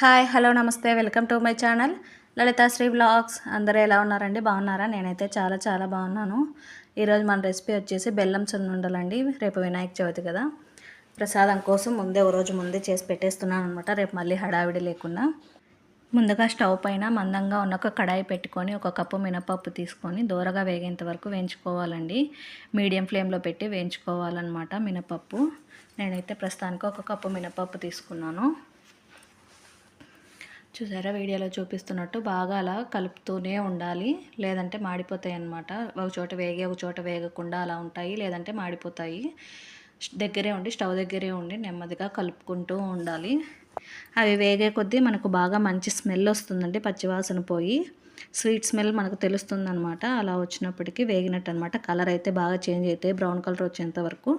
Hi hello నమస్తే welcome to my channel. Lalithasri blogs. అందరూ ఎలా ఉన్నారండి? బాగున్నారా? నేనైతే చాలా చాలా బాగున్నాను. ఈరోజు మన రెసిపీ వచ్చేసి బెల్లం సున్నుండలండి. రేపు వినాయక చవితి కదా. ప్రసాదం కోసం ముందే ఓ రోజు ముందే చేసి పెట్టేస్తున్నాను అనమాట రేపు మళ్ళీ హడావిడి లేకుండా. ముందుగా స్టవ్ పైన మందంగా ఉన్న ఒక కడాయి పెట్టుకొని ఒక కప్పు మినపప్పు తీసుకొని దూరగా వేగేంత వరకు వేయించుకోవాలండి. మీడియం ఫ్లేమ్లో పెట్టి వేయించుకోవాలన్నమాట మినపప్పు. నేనైతే ప్రస్తుతానికి ఒక కప్పు మినపప్పు తీసుకున్నాను. చూసారా? వీడియోలో చూపిస్తున్నట్టు బాగా అలా కలుపుతూనే ఉండాలి. లేదంటే మాడిపోతాయి అన్నమాట. ఒక చోట వేగి ఒక చోట వేగకుండా అలా ఉంటాయి. లేదంటే మాడిపోతాయి. దగ్గరే ఉండి స్టవ్ దగ్గరే ఉండి నెమ్మదిగా కలుపుకుంటూ ఉండాలి. అవి వేగే కొద్దీ మనకు బాగా మంచి స్మెల్ వస్తుందండి. పచ్చివాసన పోయి స్వీట్ స్మెల్ మనకు తెలుస్తుందనమాట అలా వచ్చినప్పటికీ వేగినట్టు అనమాట కలర్ అయితే బాగా చేంజ్ అవుతాయి బ్రౌన్ కలర్ వచ్చేంత వరకు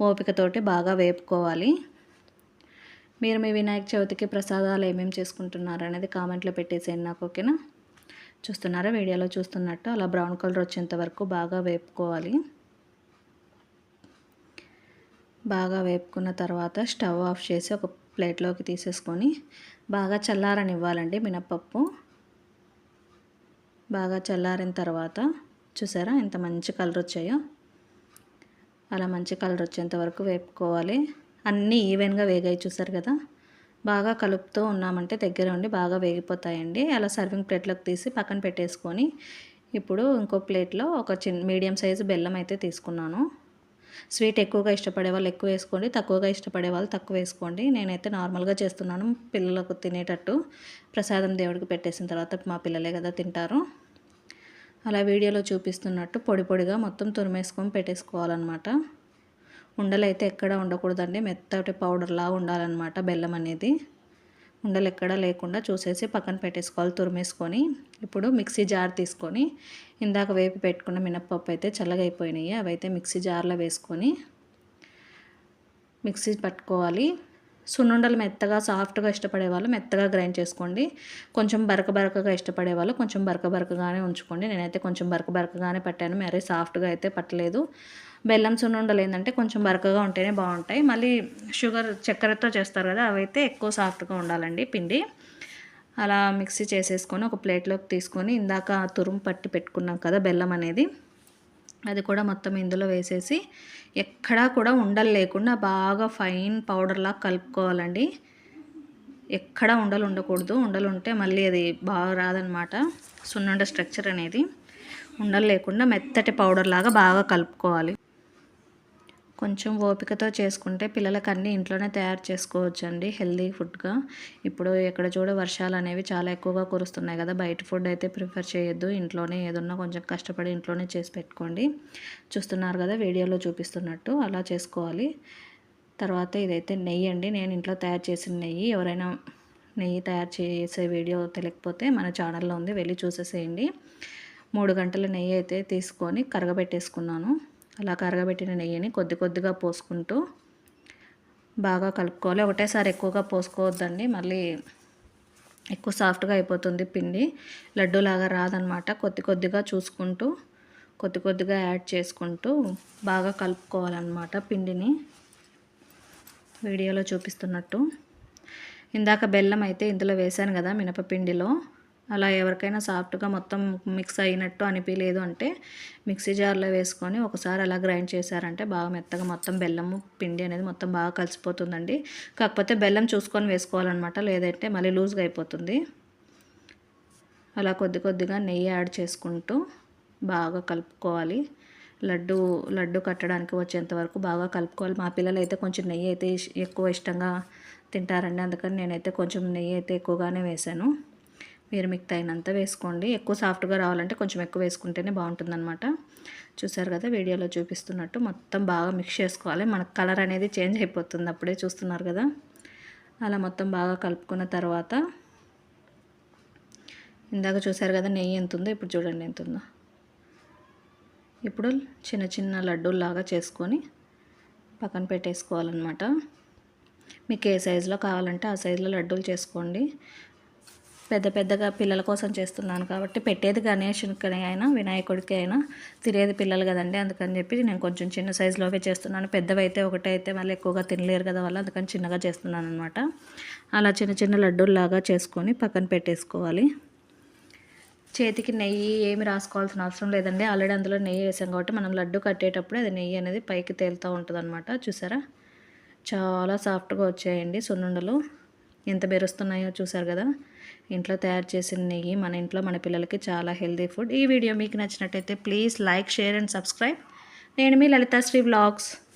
ఓపికతోటి బాగా వేపుకోవాలి. మీరు మీ వినాయక చవితికి ప్రసాదాలు ఏమేమి చేసుకుంటున్నారు అనేది కామెంట్లో పెట్టేసేయండి నాకు ఓకేనా? చూస్తున్నారా? వీడియోలో చూస్తున్నట్టు అలా బ్రౌన్ కలర్ వచ్చేంత వరకు బాగా వేపుకోవాలి. బాగా వేపుకున్న తర్వాత స్టవ్ ఆఫ్ చేసి ఒక ప్లేట్లోకి తీసేసుకొని బాగా చల్లారనివ్వాలండి మినప్పప్పు. బాగా చల్లారిన తర్వాత చూసారా ఎంత మంచి కలర్ వచ్చాయో? అలా మంచి కలర్ వచ్చేంత వరకు వేపుకోవాలి. అన్నీ ఈవెన్గా వేగాయి చూసారు కదా. బాగా కలుపుతూ ఉన్నామంటే దగ్గర ఉండి బాగా వేగిపోతాయండి. అలా సర్వింగ్ ప్లేట్లోకి తీసి పక్కన పెట్టేసుకొని ఇప్పుడు ఇంకో ప్లేట్లో ఒక చిన్న మీడియం సైజు బెల్లం అయితే తీసుకున్నాను. స్వీట్ ఎక్కువగా ఇష్టపడే వాళ్ళు ఎక్కువ వేసుకోండి తక్కువగా ఇష్టపడే వాళ్ళు తక్కువ వేసుకోండి. నేనైతే నార్మల్గా చేస్తున్నాను పిల్లలకు తినేటట్టు. ప్రసాదం దేవుడికి పెట్టేసిన తర్వాత మా పిల్లలే కదా తింటారు. అలా వీడియోలో చూపిస్తున్నట్టు పొడి పొడిగా మొత్తం తురిమేసుకొని పెట్టేసుకోవాలన్నమాట. ఉండలు అయితే ఎక్కడ ఉండకూడదండి. మెత్తటి పౌడర్లా ఉండాలన్నమాట బెల్లం అనేది. ఉండలు ఎక్కడ లేకుండా చూసేసి పక్కన పెట్టేసుకోవాలి తురిమేసుకొని. ఇప్పుడు మిక్సీ జార్ తీసుకొని ఇందాక వేపి పెట్టుకున్న మినప్పప్పు అయితే చల్లగా అయిపోయినాయి అవైతే మిక్సీ జార్లో వేసుకొని మిక్సీ పట్టుకోవాలి. సున్నుండలు మెత్తగా సాఫ్ట్గా ఇష్టపడే వాళ్ళు మెత్తగా గ్రైండ్ చేసుకోండి. కొంచెం బరక బరకగా ఇష్టపడే వాళ్ళు కొంచెం బరక బరకగానే ఉంచుకోండి. నేనైతే కొంచెం బరక బరకగానే పట్టాను. మరీ సాఫ్ట్గా అయితే పట్టలేదు. బెల్లం సున్నుండలు ఏంటంటే కొంచెం బరకగా ఉంటేనే బాగుంటాయి. మళ్ళీ షుగర్ చక్కెరతో చేస్తారు కదా అవైతే ఎక్కువ సాఫ్ట్గా ఉండాలండి పిండి. అలా మిక్సీ చేసేసుకొని ఒక ప్లేట్లోకి తీసుకొని ఇందాక తురుము పట్టి పెట్టుకున్నాం కదా బెల్లం అనేది. అది కూడా మొత్తం ఇందులో వేసేసి ఎక్కడా కూడా ఉండలు లేకుండా బాగా ఫైన్ పౌడర్లా కలుపుకోవాలండి. ఎక్కడా ఉండలు ఉండకూడదు. ఉండలు ఉంటే మళ్ళీ అది బాగా రాదనమాట. సున్నుండ స్ట్రక్చర్ అనేది ఉండలు లేకుండా మెత్తటి పౌడర్ లాగా బాగా కలుపుకోవాలి. కొంచెం ఓపికతో చేసుకుంటే పిల్లలకి అన్నీ ఇంట్లోనే తయారు చేసుకోవచ్చు అండి హెల్దీ ఫుడ్గా. ఇప్పుడు ఎక్కడ చూడ వర్షాలు అనేవి చాలా ఎక్కువగా కురుస్తున్నాయి కదా బయట ఫుడ్ అయితే ప్రిఫర్ చేయొద్దు. ఇంట్లోనే ఏదన్నా కొంచెం కష్టపడి ఇంట్లోనే చేసి పెట్టుకోండి. చూస్తున్నారు కదా వీడియోలో చూపిస్తున్నట్టు అలా చేసుకోవాలి. తర్వాత ఇదైతే నెయ్యి అండి నేను ఇంట్లో తయారు చేసిన నెయ్యి. ఎవరైనా నెయ్యి తయారు చేసే వీడియో తెలియకపోతే మన ఛానల్లో ఉంది వెళ్ళి చూసేసేయండి. మూడు గంటల నెయ్యి అయితే తీసుకొని కరగబెట్టేసుకున్నాను. అలా కరగబెట్టిన నెయ్యిని కొద్ది కొద్దిగా పోసుకుంటూ బాగా కలుపుకోవాలి. ఒకటేసారి ఎక్కువగా పోసుకోవద్దండి. మళ్ళీ ఎక్కువ సాఫ్ట్గా అయిపోతుంది పిండి. లడ్డూలాగా రాదనమాట కొద్ది కొద్దిగా చూసుకుంటూ కొద్ది కొద్దిగా యాడ్ చేసుకుంటూ బాగా కలుపుకోవాలన్నమాట పిండిని. వీడియోలో చూపిస్తున్నట్టు. ఇందాక బెల్లం అయితే ఇందులో వేశాను కదా మినపపిండిలో. అలా ఎవరికైనా సాఫ్ట్గా మొత్తం మిక్స్ అయినట్టు అనిపించలేదు అంటే మిక్సీ జార్లో వేసుకొని ఒకసారి అలా గ్రైండ్ చేశారంటే బాగా మెత్తగా మొత్తం బెల్లము పిండి అనేది మొత్తం బాగా కలిసిపోతుందండి. కాకపోతే బెల్లం చూసుకొని వేసుకోవాలన్నమాట. లేదంటే మళ్ళీ లూజ్గా అయిపోతుంది. అలా కొద్ది కొద్దిగా నెయ్యి యాడ్ చేసుకుంటూ బాగా కలుపుకోవాలి. లడ్డు లడ్డు కట్టడానికి వచ్చేంత వరకు బాగా కలుపుకోవాలి. మా పిల్లలు అయితే కొంచెం నెయ్యి అయితే ఎక్కువ ఇష్టంగా తింటారండి. అందుకని నేనైతే కొంచెం నెయ్యి అయితే ఎక్కువగానే వేశాను. మీరు మీకు తగినంత వేసుకోండి. ఎక్కువ సాఫ్ట్గా రావాలంటే కొంచెం ఎక్కువ వేసుకుంటేనే బాగుంటుందన్నమాట. చూసారు కదా వీడియోలో చూపిస్తున్నట్టు మొత్తం బాగా మిక్స్ చేసుకోవాలి. మనకు కలర్ అనేది చేంజ్ అయిపోతుంది. అప్పుడే చూస్తున్నారు కదా. అలా మొత్తం బాగా కలుపుకున్న తర్వాత ఇందాక చూసారు కదా నెయ్యి ఎంత ఉందో ఇప్పుడు చూడండి ఎంత ఉందో. ఇప్పుడు చిన్న చిన్న లడ్డూల్లాగా చేసుకొని పక్కన పెట్టేసుకోవాలన్నమాట. మీకు ఏ సైజులో కావాలంటే ఆ సైజులో లడ్డూలు చేసుకోండి. పెద్ద పెద్దగా పిల్లల కోసం చేస్తున్నాను కాబట్టి పెట్టేది గణేషునికి అయినా వినాయకుడికి అయినా తినేది పిల్లలు కదండి అందుకని చెప్పి నేను కొంచెం చిన్న సైజులోవే చేస్తున్నాను. పెద్దవైతే ఒకటే అయితే మళ్ళీ ఎక్కువగా తినలేరు కదా వాళ్ళు అందుకని చిన్నగా చేస్తున్నాను అనమాట అలా చిన్న చిన్న లడ్డూల్లాగా చేసుకొని పక్కన పెట్టేసుకోవాలి. చేతికి నెయ్యి ఏమి రాసుకోవాల్సిన అవసరం లేదండి. ఆల్రెడీ అందులో నెయ్యి వేసాం కాబట్టి మనం లడ్డు కట్టేటప్పుడు అది నెయ్యి అనేది పైకి తేలుతూ ఉంటుంది అనమాట చూసారా? చాలా సాఫ్ట్గా వచ్చాయండి సున్నుండలు. ఎంత బెరుస్తున్నాయో చూసారు కదా? ఇంట్లో తయారు చేసిన నెయ్యి మన ఇంట్లో మన పిల్లలకి చాలా హెల్దీ ఫుడ్. ఈ వీడియో మీకు నచ్చినట్టయితే please like share and subscribe. నేను మీ లలితాశ్రీ వ్లాగ్స్